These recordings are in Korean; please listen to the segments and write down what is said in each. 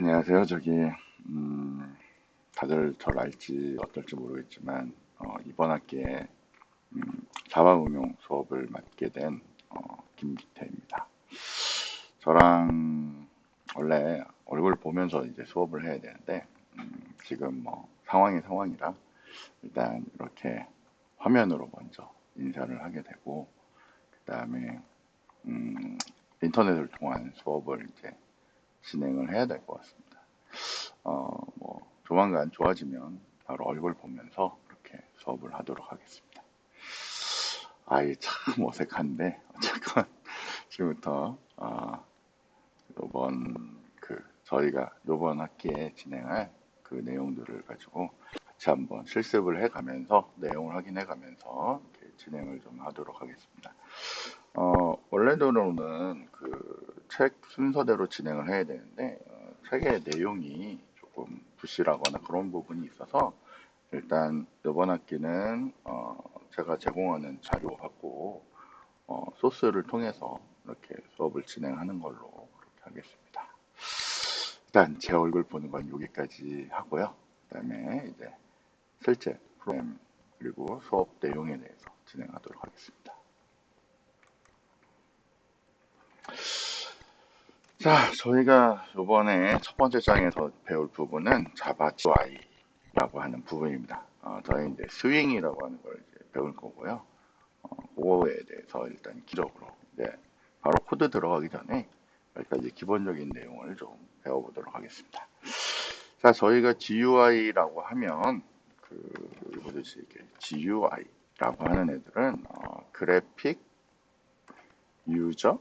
안녕하세요. 저기 음, 다들 절 알지 어떨지 모르겠지만 어, 이번 학기에 음, 자바 응용 수업을 맡게 된 어, 김기태입니다. 저랑 원래 얼굴 보면서 이제 수업을 해야 되는데 음, 지금 뭐 상황이 상황이라 일단 이렇게 화면으로 먼저 인사를 하게 되고 그 다음에 음, 인터넷을 통한 수업을 이제 진행을 해야 될 것 같습니다. 어, 뭐 조만간 좋아지면 바로 얼굴 보면서 이렇게 수업을 하도록 하겠습니다. 아이 참 어색한데 어쨌건 지금부터 어, 요번 그 저희가 요번 학기에 진행할 그 내용들을 가지고 같이 한번 실습을 해가면서 내용을 확인해 가면서 진행을 좀 하도록 하겠습니다. 어, 원래대로는 그 책 순서대로 진행을 해야 되는데 어, 책의 내용이 조금 부실하거나 그런 부분이 있어서 일단 이번 학기는 어, 제가 제공하는 자료하고 어, 소스를 통해서 이렇게 수업을 진행하는 걸로 그렇게 하겠습니다. 일단 제 얼굴 보는 건 여기까지 하고요. 그다음에 이제 실제 프로그램 그리고 수업 내용에 대해서 진행하도록 하겠습니다. 자, 저희가 이번에 첫 번째 장에서 배울 부분은 자바 GUI라고 하는 부분입니다. 어, 저희 이제 스윙이라고 하는 걸 이제 배울 거고요. 어, 그거에 대해서 일단 기적으로 네, 바로 코드 들어가기 전에 여기까지 기본적인 내용을 좀 배워보도록 하겠습니다. 자, 저희가 GUI라고 하면 그 뭐듯이 이렇게 GUI라고 하는 애들은 어, 그래픽 유저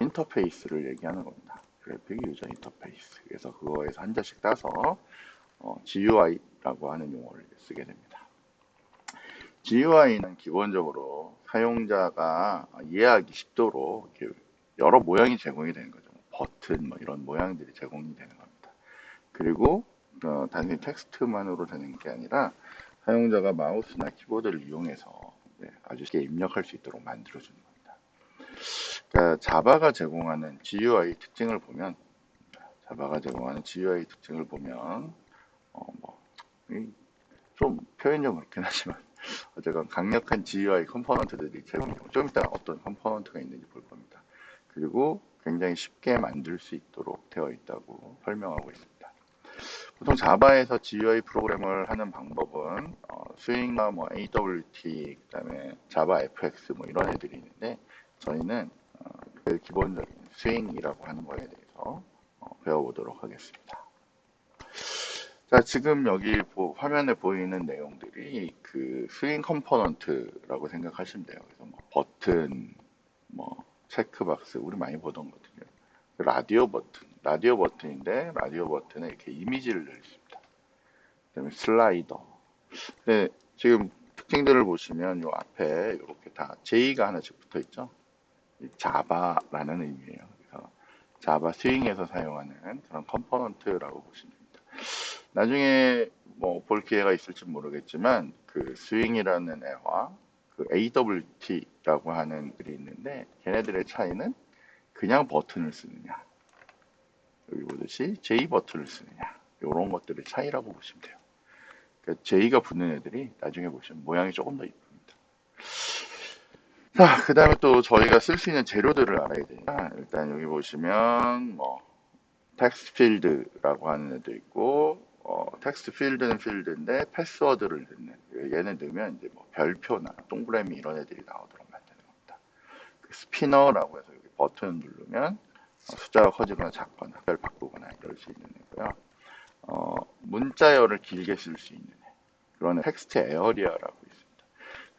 인터페이스를 얘기하는 겁니다. 그래픽 유저 인터페이스. 그래서 그거에서 한 자씩 따서 어, GUI라고 하는 용어를 쓰게 됩니다. GUI는 기본적으로 사용자가 이해하기 쉽도록 여러 모양이 제공이 되는 거죠. 버튼 뭐 이런 모양들이 제공이 되는 겁니다. 그리고 어, 단순히 텍스트만으로 되는 게 아니라 사용자가 마우스나 키보드를 이용해서 네, 아주 쉽게 입력할 수 있도록 만들어주는 겁니다. 그러니까 자바가 제공하는 GUI 특징을 보면 자바가 제공하는 GUI 특징을 보면 어, 표현 좀 그렇긴 하지만 어쨌건 강력한 GUI 컴포넌트들이 제공되고 좀 이따 어떤 컴포넌트가 있는지 볼 겁니다. 그리고 굉장히 쉽게 만들 수 있도록 되어 있다고 설명하고 있습니다. 보통 자바에서 GUI 프로그램을 하는 방법은 어, 스윙과 뭐 AWT, 그다음에 자바 FX 뭐 이런 애들이 있는데 저희는 어, 그 기본적인 스윙이라고 하는 거에 대해서 어, 배워보도록 하겠습니다. 자, 지금 여기 보, 화면에 보이는 내용들이 그 스윙 컴포넌트라고 생각하시면 돼요. 그래서 뭐 버튼, 뭐 체크박스, 우리 많이 보던 거든요. 라디오 버튼, 라디오 버튼인데 라디오 버튼에 이렇게 이미지를 넣습니다. 그다음에 슬라이더. 네, 지금 특징들을 보시면 요 앞에 이렇게 다 J가 하나씩 붙어 있죠. 자바라는 의미예요. 그래서 자바 스윙에서 사용하는 그런 컴포넌트라고 보시면 됩니다. 나중에 뭐 볼 기회가 있을지 모르겠지만 그 스윙이라는 애와 그 AWT라고 하는 들이 있는데 걔네들의 차이는 그냥 버튼을 쓰느냐 여기 보듯이 J 버튼을 쓰느냐 이런 것들의 차이라고 보시면 돼요. 그러니까 J가 붙는 애들이 나중에 보시면 모양이 조금 더 이쁩니다. 자, 그 다음에 또 저희가 쓸 수 있는 재료들을 알아야 되니까 일단 여기 보시면 뭐 텍스트 필드라고 하는 애도 있고 어, 텍스트 필드는 필드인데 패스워드를 넣는 얘는 넣으면 이제 뭐 별표나 동그라미 이런 애들이 나오도록 만드는 겁니다. 그 스피너라고 해서 여기 버튼 누르면 숫자가 커지거나 작거나 별 바꾸거나 이럴 수 있는 애고요. 어, 문자열을 길게 쓸 수 있는 애. 그런 텍스트 에어리어라고 있습니다.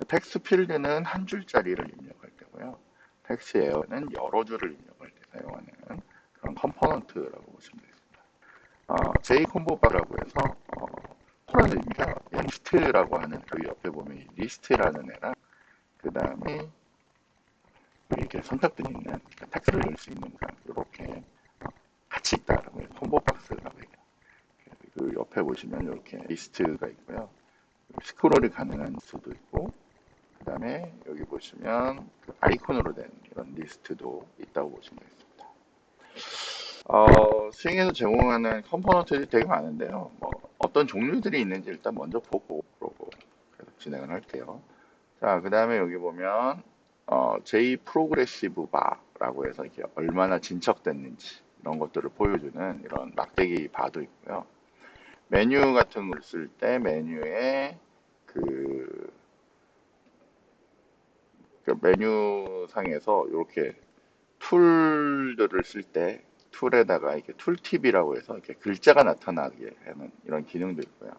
텍스트 필드는 한 줄짜리를 입력할 때고요. 텍스트 에어는 여러 줄을 입력할 때 사용하는 그런 컴포넌트라고 보시면 되겠습니다. 어, J콤보바라고 해서 어, 의미가 리스트라고 하는 그 옆에 보면 리스트라는 애랑 그 다음에 이렇게 선택들이 있는 그러니까 텍스트를 넣을 수 있는 이렇게 같이 있다라고 해요. 콤보 박스라고 해요. 그 옆에 보시면 이렇게 리스트가 있고요. 스크롤이 가능한 수도 있고 그 다음에 여기 보시면 그 아이콘으로 된 이런 리스트도 있다고 보시면 되겠습니다. 어, 스윙에서 제공하는 컴포넌트들이 되게 많은데요. 뭐 어떤 종류들이 있는지 일단 먼저 보고 그러고 계속 진행을 할게요. 자, 그 다음에 여기 보면 어, J 프로그레시브 바라고 해서 이게 얼마나 진척됐는지 이런 것들을 보여주는 이런 막대기 바도 있고요. 메뉴 같은 걸 쓸 때 메뉴에 그, 그 메뉴 상에서 이렇게 툴들을 쓸 때 툴에다가 이렇게 툴팁이라고 해서 이렇게 글자가 나타나게 하는 이런 기능도 있고요.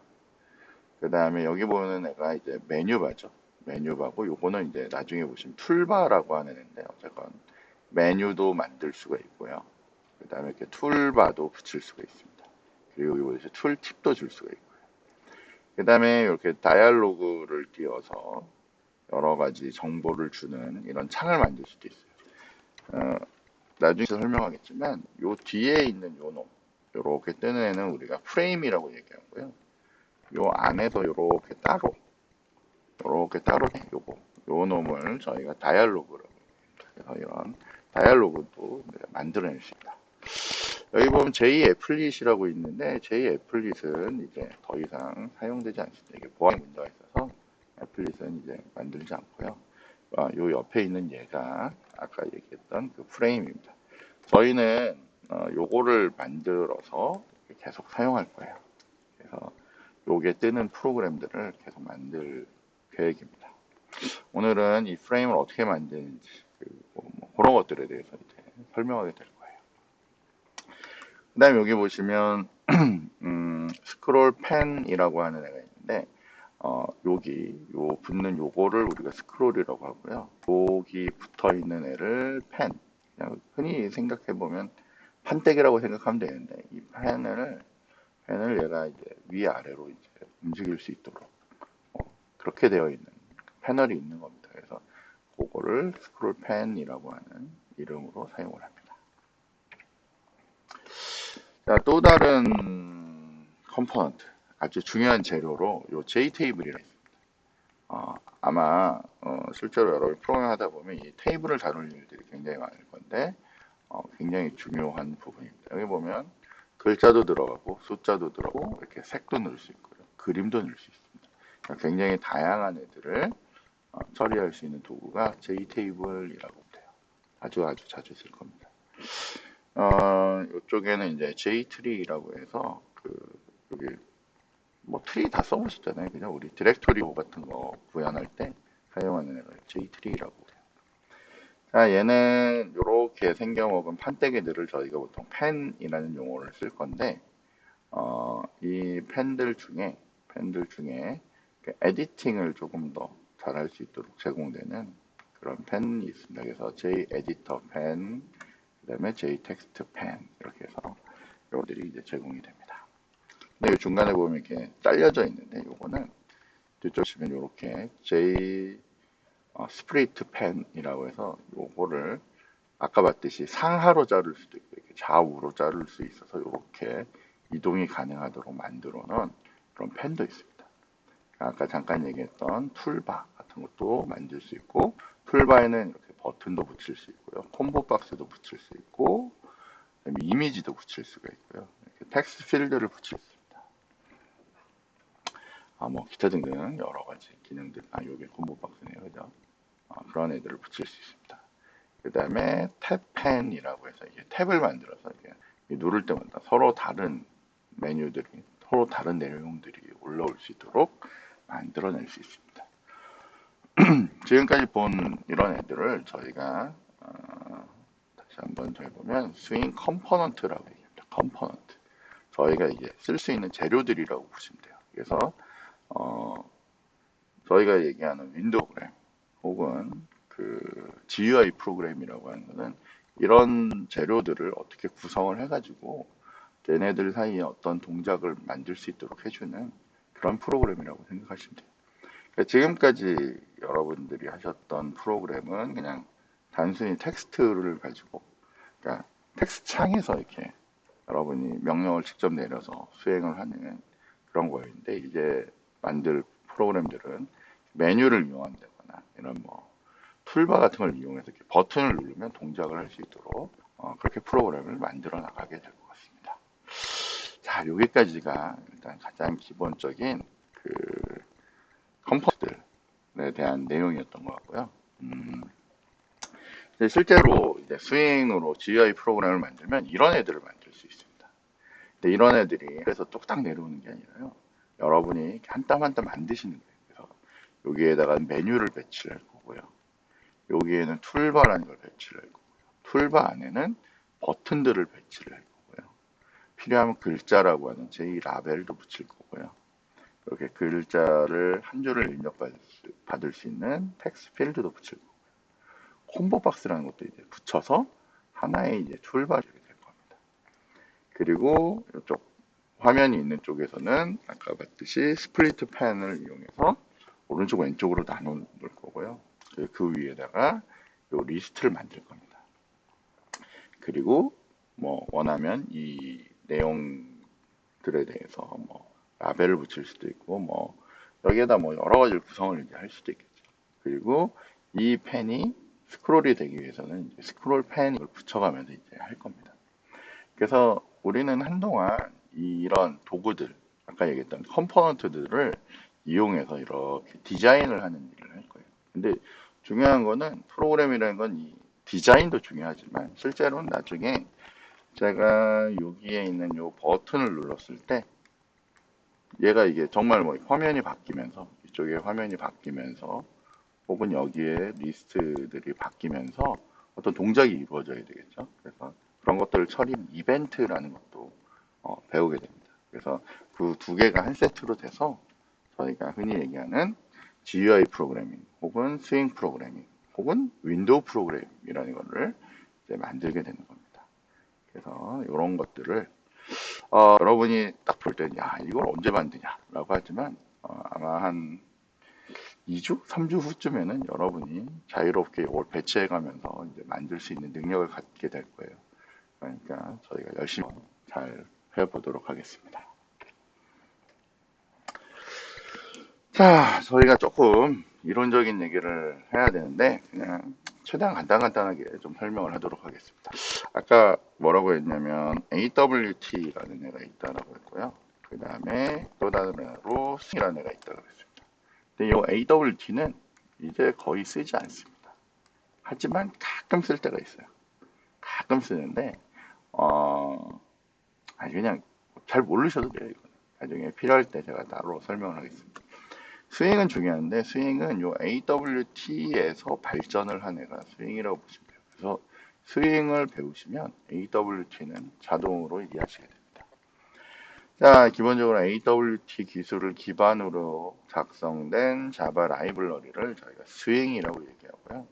그 다음에 여기 보는 애가 이제 메뉴바죠. 메뉴바고 요거는 이제 나중에 보시면 툴바라고 하는 애인데 어쨌건 메뉴도 만들 수가 있고요. 그 다음에 이렇게 툴바도 붙일 수가 있습니다. 그리고 여기 보시면 툴팁도 줄 수가 있고요. 그 다음에 이렇게 다이얼로그를 띄워서 여러 가지 정보를 주는 이런 창을 만들 수도 있어요. 어, 나중에 설명하겠지만 요 뒤에 있는 요 놈, 요렇게 뜨는 애는 우리가 프레임이라고 얘기하고요. 요 안에서 요렇게 따로 요렇게 따로 요거 요 놈을 저희가 다이얼로그라고 그래서 이런 다이얼로그도 만들어낼 수 있다. 여기 보면 J 애플릿이라고 있는데 J 애플릿은 이제 더 이상 사용되지 않습니다. 이게 보안 문제가 있어서 애플릿은 이제 만들지 않고요. 어, 요 옆에 있는 얘가 아까 얘기했던 그 프레임입니다. 저희는 어, 요거를 만들어서 계속 사용할 거예요. 그래서 요게 뜨는 프로그램들을 계속 만들 계획입니다. 오늘은 이 프레임을 어떻게 만드는지 그리고 뭐 그런 것들에 대해서 이제 설명하게 될 거예요. 그 다음에 여기 보시면 음, 스크롤 펜이라고 하는 애가 있는데 어, 여기 요 붙는 요거를 우리가 스크롤이라고 하고요. 여기 붙어 있는 애를 펜. 그냥 흔히 생각해 보면 판때기라고 생각하면 되는데 이 펜을 펜을 얘가 이제 위 아래로 이제 움직일 수 있도록 어, 그렇게 되어 있는 패널이 있는 겁니다. 그래서 그거를 스크롤 펜이라고 하는 이름으로 사용을 합니다. 자, 또 다른 컴포넌트 아주 중요한 재료로 요 JTable이라고 있습니다. 어, 아마 어, 실제로 여러분 프로그램 하다 보면 이 테이블을 다룰 일들이 굉장히 많을 건데 어, 굉장히 중요한 부분입니다. 여기 보면 글자도 들어가고 숫자도 들어가고 이렇게 색도 넣을 수 있고요. 그림도 넣을 수 있습니다. 그러니까 굉장히 다양한 애들을 어, 처리할 수 있는 도구가 JTable이라고 돼요. 아주 아주 자주 쓸 겁니다. 어, 이쪽에는 이제 JTree라고 해서 그 여기 뭐 트리 다 써보셨잖아요. 그냥 우리 디렉토리 같은 거 구현할 때 사용하는 애가 JTree라고. 자, 얘는 이렇게 생겨먹은 판때기들을 저희가 보통 펜이라는 용어를 쓸 건데 어, 이 펜들 중에 펜들 중에 그 에디팅을 조금 더 잘할 수 있도록 제공되는 그런 펜이 있습니다. 그래서 J 에디터 펜, 그 다음에 J 텍스트 펜 이렇게 해서 이것들이 이제 제공이 됩니다. 근데 중간에 보면 이렇게 잘려져 있는데 이거는 뒤쪽 보시면 이렇게 J 어, 스프리트 펜이라고 해서 요거를 아까 봤듯이 상하로 자를 수도 있고 이렇게 좌우로 자를 수 있어서 이렇게 이동이 가능하도록 만들어 놓은 그런 펜도 있습니다. 아까 잠깐 얘기했던 툴바 같은 것도 만들 수 있고 툴바에는 이렇게 버튼도 붙일 수 있고요. 콤보 박스도 붙일 수 있고 이미지도 붙일 수가 있고요. 텍스트 필드를 붙일 수 있습니다. 아, 뭐 기타 등등 여러 가지 기능들 아 요게 콤보 박스네요. 그죠? 어, 그런 애들을 붙일 수 있습니다. 그 다음에 탭펜이라고 해서 이게 탭을 만들어서 이게 누를 때마다 서로 다른 메뉴들이 서로 다른 내용들이 올라올 수 있도록 만들어낼 수 있습니다. 지금까지 본 이런 애들을 저희가 어, 다시 한번 더 해보면 스윙 컴포넌트라고 얘기합니다. 컴포넌트. 저희가 이제 쓸 수 있는 재료들이라고 보시면 돼요. 그래서 어, 저희가 얘기하는 윈도우 프로그램 혹은 그 GUI 프로그램이라고 하는 것은 이런 재료들을 어떻게 구성을 해가지고 얘네들 사이에 어떤 동작을 만들 수 있도록 해주는 그런 프로그램이라고 생각하시면 돼요. 그러니까 지금까지 여러분들이 하셨던 프로그램은 그냥 단순히 텍스트를 가지고, 그러니까 텍스트 창에서 이렇게 여러분이 명령을 직접 내려서 수행을 하는 그런 거였는데, 이제 만들 프로그램들은 메뉴를 이용한다거나, 이런 뭐, 툴바 같은 걸 이용해서 버튼을 누르면 동작을 할 수 있도록, 어, 그렇게 프로그램을 만들어 나가게 될 것 같습니다. 자, 여기까지가 일단 가장 기본적인 그 컴포트들에 대한 내용이었던 것 같고요. 음, 실제로 이제 스윙으로 GUI 프로그램을 만들면 이런 애들을 만들 수 있습니다. 근데 이런 애들이 그래서 뚝딱 내려오는 게 아니라요. 여러분이 한 땀 한 땀 만드시는 거예요. 그래서 여기에다가 메뉴를 배치를 할 거고요. 여기에는 툴바라는 걸 배치를 할 거고요. 툴바 안에는 버튼들을 배치를 할 거고요. 필요하면 글자라고 하는 제2 라벨도 붙일 거고요. 이렇게 글자를 한 줄을 입력받을 수 있는 텍스트 필드도 붙일 거고요. 콤보 박스라는 것도 이제 붙여서 하나의 이제 툴바를 될 겁니다. 그리고 이쪽 화면이 있는 쪽에서는 아까 봤듯이 스플리트 펜을 이용해서 오른쪽 왼쪽으로 나눠 놓을 거고요. 그 위에다가 요 리스트를 만들 겁니다. 그리고 뭐 원하면 이 내용들에 대해서 뭐 라벨을 붙일 수도 있고 뭐 여기에다 뭐 여러 가지 구성을 이제 할 수도 있겠죠. 그리고 이 펜이 스크롤이 되기 위해서는 스크롤 펜을 붙여가면서 이제 할 겁니다. 그래서 우리는 한동안 이런 도구들, 아까 얘기했던 컴포넌트들을 이용해서 이렇게 디자인을 하는 일을 할 거예요. 근데 중요한 거는 프로그램이라는 건 이 디자인도 중요하지만 실제로는 나중에 제가 여기에 있는 이 버튼을 눌렀을 때 얘가 이게 정말 뭐 화면이 바뀌면서 이쪽에 화면이 바뀌면서 혹은 여기에 리스트들이 바뀌면서 어떤 동작이 이루어져야 되겠죠. 그래서 그런 것들을 처리하는 이벤트라는 것도 어, 배우게 됩니다. 그래서 그 두 개가 한 세트로 돼서 저희가 흔히 얘기하는 GUI 프로그래밍 혹은 스윙 프로그래밍 혹은 윈도우 프로그램이라는 것을 만들게 되는 겁니다. 그래서 이런 것들을 어, 여러분이 딱 볼 때, 야, 이걸 언제 만드냐라고 하지만 어, 아마 한 2주, 3주 후쯤에는 여러분이 자유롭게 이걸 배치해 가면서 이제 만들 수 있는 능력을 갖게 될 거예요. 그러니까 저희가 열심히 잘 해보도록 하겠습니다. 자, 저희가 조금 이론적인 얘기를 해야 되는데 그냥 최대한 간단간단하게 좀 설명을 하도록 하겠습니다. 아까 뭐라고 했냐면 AWT라는 애가 있다라고 했고요. 그 다음에 또 다른 애로 스이라는 애가 있다고 했습니다. 근데 이 AWT는 이제 거의 쓰지 않습니다. 하지만 가끔 쓸 때가 있어요. 가끔 쓰는데 어 아니 그냥 잘 모르셔도 돼요. 이거는. 나중에 필요할 때 제가 따로 설명을 하겠습니다. 스윙은 중요한데 스윙은 요 AWT에서 발전을 한 애가 스윙이라고 보시면 돼요. 그래서 스윙을 배우시면 AWT는 자동으로 이해하시게 됩니다. 자, 기본적으로 AWT 기술을 기반으로 작성된 자바 라이블러리를 저희가 스윙이라고 얘기하고요.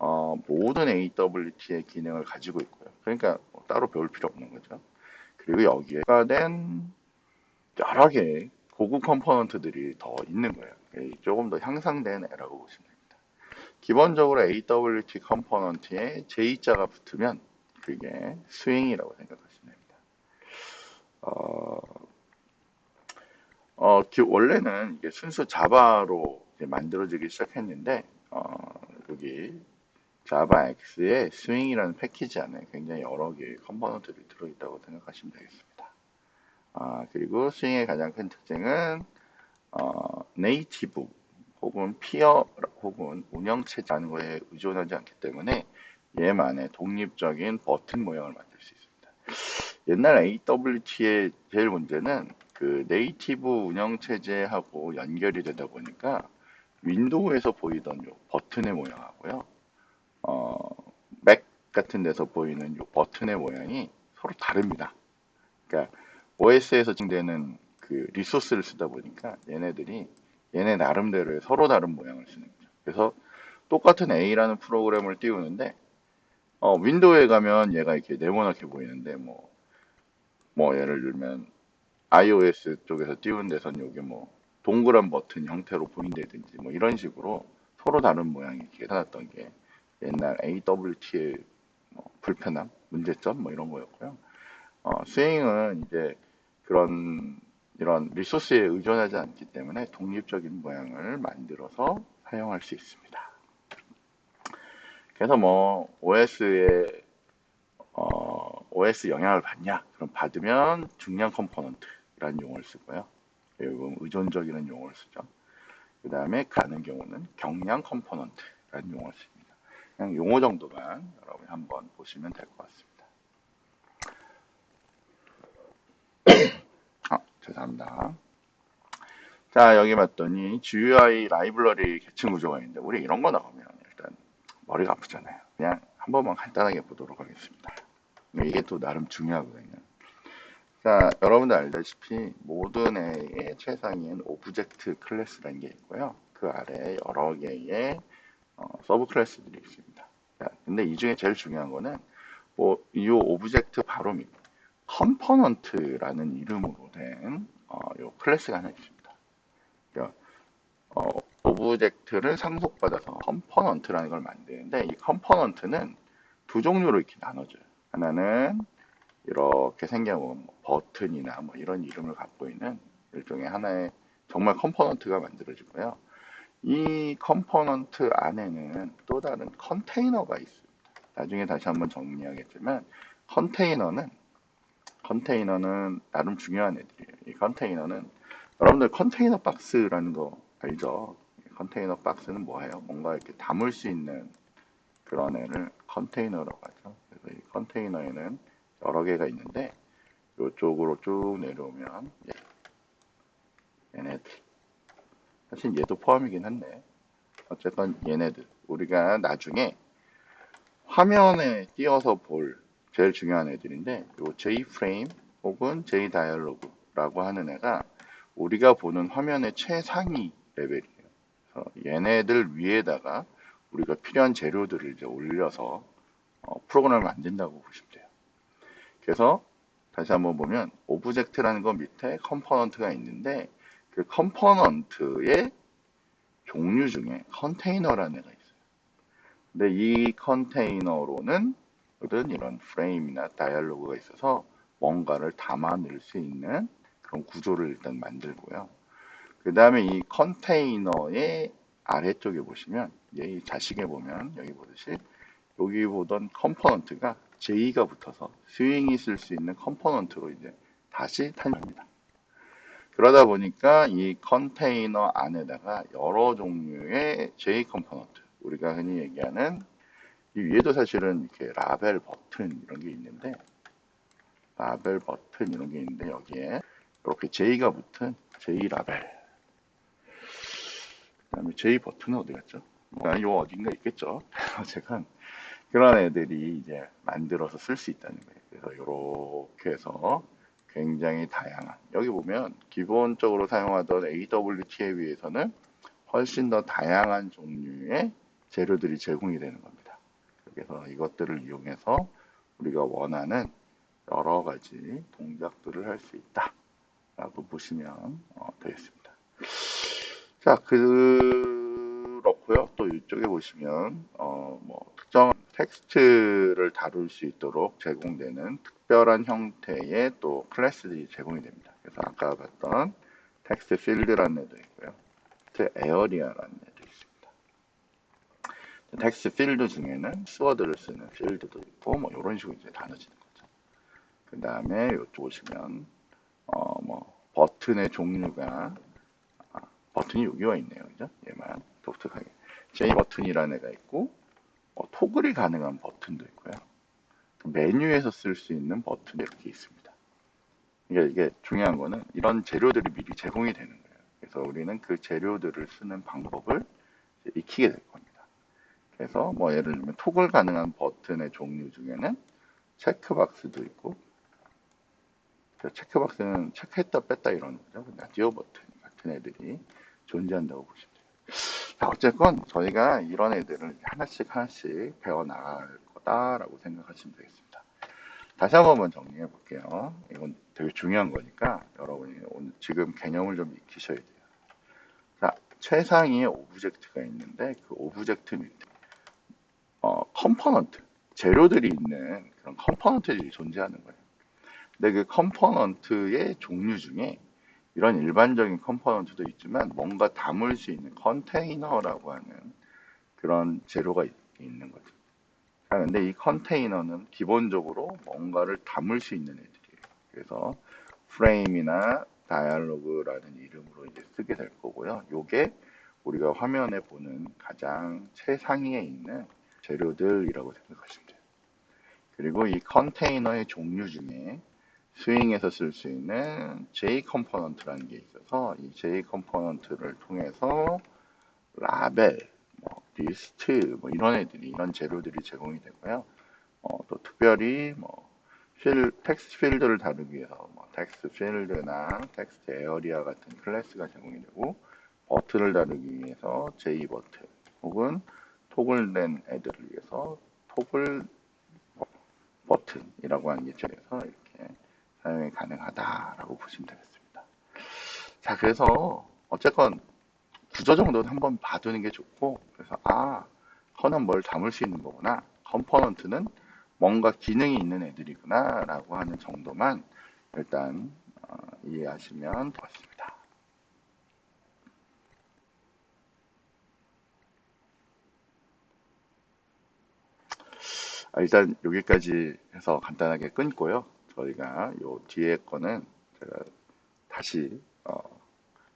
어, 모든 AWT의 기능을 가지고 있고요. 그러니까 뭐 따로 배울 필요 없는 거죠. 그리고 여기에 된 여러 개의 고급 컴포넌트들이 더 있는 거예요. 조금 더 향상된 애라고 보시면 됩니다. 기본적으로 AWT 컴포넌트에 J자가 붙으면 그게 스윙이라고 생각하시면 됩니다. 어, 어, 원래는 이게 순수 자바로 만들어지기 시작했는데 어, 여기 자바 X에 스윙이라는 패키지 안에 굉장히 여러 개의 컴포넌트들이 들어있다고 생각하시면 되겠습니다. 아, 그리고 스윙의 가장 큰 특징은 어, 네이티브 혹은 피어 혹은 운영체제라는 거에 의존하지 않기 때문에 얘만의 독립적인 버튼 모양을 만들 수 있습니다. 옛날 AWT의 제일 문제는 그 네이티브 운영체제하고 연결이 되다 보니까 윈도우에서 보이던 요 버튼의 모양하고요. 어, 맥 같은 데서 보이는 요 버튼의 모양이 서로 다릅니다. 그러니까 OS에서 진행되는 그 리소스를 쓰다 보니까 얘네들이 얘네 나름대로의 서로 다른 모양을 쓰는 거죠. 그래서 똑같은 A라는 프로그램을 띄우는데 어, 윈도우에 가면 얘가 이렇게 네모나게 보이는데 뭐, 뭐 예를 들면 iOS 쪽에서 띄운 데선 여기 뭐 동그란 버튼 형태로 보인다든지 뭐 이런 식으로 서로 다른 모양이 계산했던 게 옛날 AWT의 뭐 불편함, 문제점 뭐 이런 거였고요. 어, 스윙은 이제 그런 이런 리소스에 의존하지 않기 때문에 독립적인 모양을 만들어서 사용할 수 있습니다. 그래서 뭐 OS의 어 OS 영향을 받냐? 그럼 받으면 중량 컴포넌트라는 용어를 쓰고요. 이건 의존적이라는 용어를 쓰죠. 그 다음에 가는 경우는 경량 컴포넌트라는 용어를 씁니다. 그냥 용어 정도만 여러분이 한번 보시면 될 것 같습니다. 아, 죄송합니다. 자, 여기 봤더니 GUI 라이브러리 계층 구조가 있는데 우리 이런 거 나오면 일단 머리가 아프잖아요. 그냥 한 번만 간단하게 보도록 하겠습니다. 이게 또 나름 중요하거든요. 자, 여러분들 알다시피 모든 A의 최상위엔 오브젝트 클래스라는 게 있고요. 그 아래에 여러 개의 어, 서브 클래스들이 있습니다. 자, 근데 이 중에 제일 중요한 거는 뭐, 이 오브젝트 바로 밑 컴포넌트라는 이름으로 된 어, 요 클래스가 하나 있습니다. 그러니까, 어, 오브젝트를 상속받아서 컴포넌트라는 걸 만드는데 이 컴포넌트는 두 종류로 이렇게 나눠져요. 하나는 이렇게 생겨본 뭐 버튼이나 뭐 이런 이름을 갖고 있는 일종의 하나의 정말 컴포넌트가 만들어지고요. 이 컴포넌트 안에는 또 다른 컨테이너가 있습니다. 나중에 다시 한번 정리하겠지만 컨테이너는 컨테이너는 나름 중요한 애들이에요. 이 컨테이너는 여러분들 컨테이너 박스라는 거 알죠? 컨테이너 박스는 뭐예요? 뭔가 이렇게 담을 수 있는 그런 애를 컨테이너라고 하죠. 그래서 이 컨테이너에는 여러 개가 있는데 이쪽으로 쭉 내려오면 예, 얘네들 사실 얘도 포함이긴 한데 어쨌든 얘네들 우리가 나중에 화면에 띄어서 볼 제일 중요한 애들인데 요 J프레임 혹은 J다이얼로그라고 하는 애가 우리가 보는 화면의 최상위 레벨이에요. 그래서 얘네들 위에다가 우리가 필요한 재료들을 이제 올려서 어, 프로그램을 만든다고 보시면 돼요. 그래서 다시 한번 보면 오브젝트라는 거 밑에 컴포넌트가 있는데 그 컴포넌트의 종류 중에 컨테이너라는 애가 있어요. 근데 이 컨테이너로는 이런 프레임이나 다이얼로그가 있어서 뭔가를 담아 넣을 수 있는 그런 구조를 일단 만들고요. 그 다음에 이 컨테이너의 아래쪽에 보시면 이 자식에 보면 여기 보듯이 여기 보던 컴포넌트가 J가 붙어서 스윙이 쓸 수 있는 컴포넌트로 이제 다시 탄생합니다. 그러다 보니까 이 컨테이너 안에다가 여러 종류의 J 컴포넌트, 우리가 흔히 얘기하는 이 위에도 사실은 이렇게 라벨 버튼 이런 게 있는데 라벨 버튼 이런 게 있는데 여기에 이렇게 J가 붙은 J 라벨 그 다음에 J 버튼은 어디 갔죠? 아, 요 어딘가 있겠죠. 어쨌건 그런 애들이 이제 만들어서 쓸 수 있다는 거예요. 그래서 이렇게 해서 굉장히 다양한 여기 보면 기본적으로 사용하던 AWT에 비해서는 훨씬 더 다양한 종류의 재료들이 제공이 되는 겁니다. 그래서 이것들을 이용해서 우리가 원하는 여러 가지 동작들을 할 수 있다 라고 보시면 어, 되겠습니다. 자, 그렇고요. 또 이쪽에 보시면 어, 뭐 특정 텍스트를 다룰 수 있도록 제공되는 특별한 형태의 또 클래스들이 제공이 됩니다. 그래서 아까 봤던 텍스트 필드라는 애도 있고요. 텍스트 에어리아라는 애도 있습니다. 텍스트 필드 중에는 스워드를 쓰는 필드도 있고 뭐 이런 식으로 이제 나눠지는 거죠. 그 다음에 이쪽 보시면 어 뭐 버튼의 종류가 아, 버튼이 여기와 있네요. 그죠? 얘만 독특하게 J 버튼이라는 애가 있고 어, 토글이 가능한 버튼도 있고요. 메뉴에서 쓸 수 있는 버튼이 이렇게 있습니다. 이게, 이게 중요한 거는 이런 재료들이 미리 제공이 되는 거예요. 그래서 우리는 그 재료들을 쓰는 방법을 익히게 될 겁니다. 그래서 뭐 예를 들면 토글 가능한 버튼의 종류 중에는 체크박스도 있고 체크박스는 체크했다 뺐다 이런 거죠. 라디오 버튼 같은 애들이 존재한다고 보시면. 자, 어쨌건 저희가 이런 애들을 하나씩 하나씩 배워나갈 거다라고 생각하시면 되겠습니다. 다시 한 번만 정리해 볼게요. 이건 되게 중요한 거니까 여러분이 오늘 지금 개념을 좀 익히셔야 돼요. 자, 최상위에 오브젝트가 있는데 그 오브젝트 밑에 어, 컴포넌트, 재료들이 있는 그런 컴포넌트들이 존재하는 거예요. 근데 그 컴포넌트의 종류 중에 이런 일반적인 컴포넌트도 있지만 뭔가 담을 수 있는 컨테이너라고 하는 그런 재료가 있, 는 거죠. 하는데 이 컨테이너는 기본적으로 뭔가를 담을 수 있는 애들이에요. 그래서 프레임이나 다이얼로그라는 이름으로 이제 쓰게 될 거고요. 요게 우리가 화면에 보는 가장 최상위에 있는 재료들이라고 생각하시면 돼요. 그리고 이 컨테이너의 종류 중에 스윙에서 쓸 수 있는 J 컴포넌트라는 게 있어서 이 J 컴포넌트를 통해서 라벨, 뭐 리스트, 뭐 이런 애들이 이런 재료들이 제공이 되고요. 어, 또 특별히 뭐 필, 텍스트 필드를 다루기 위해서 뭐 텍스트 필드나 텍스트 에어리아 같은 클래스가 제공이 되고 버튼을 다루기 위해서 J 버튼 혹은 토글된 애들을 위해서 토글 버튼이라고 하는 게 제공해서 이렇게 사용이 가능하다라고 보시면 되겠습니다. 자, 그래서 어쨌건 구조 정도는 한번 봐두는 게 좋고, 그래서 아, 커는 뭘 담을 수 있는 거구나. 컴포넌트는 뭔가 기능이 있는 애들이구나 라고 하는 정도만 일단 어, 이해하시면 되겠습니다. 아, 일단 여기까지 해서 간단하게 끊고요. 저희가 요 뒤에 거는 제가 다시 어,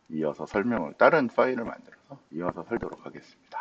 이어서 설명을 다른 파일을 만들어서 이어서 설도록 하겠습니다.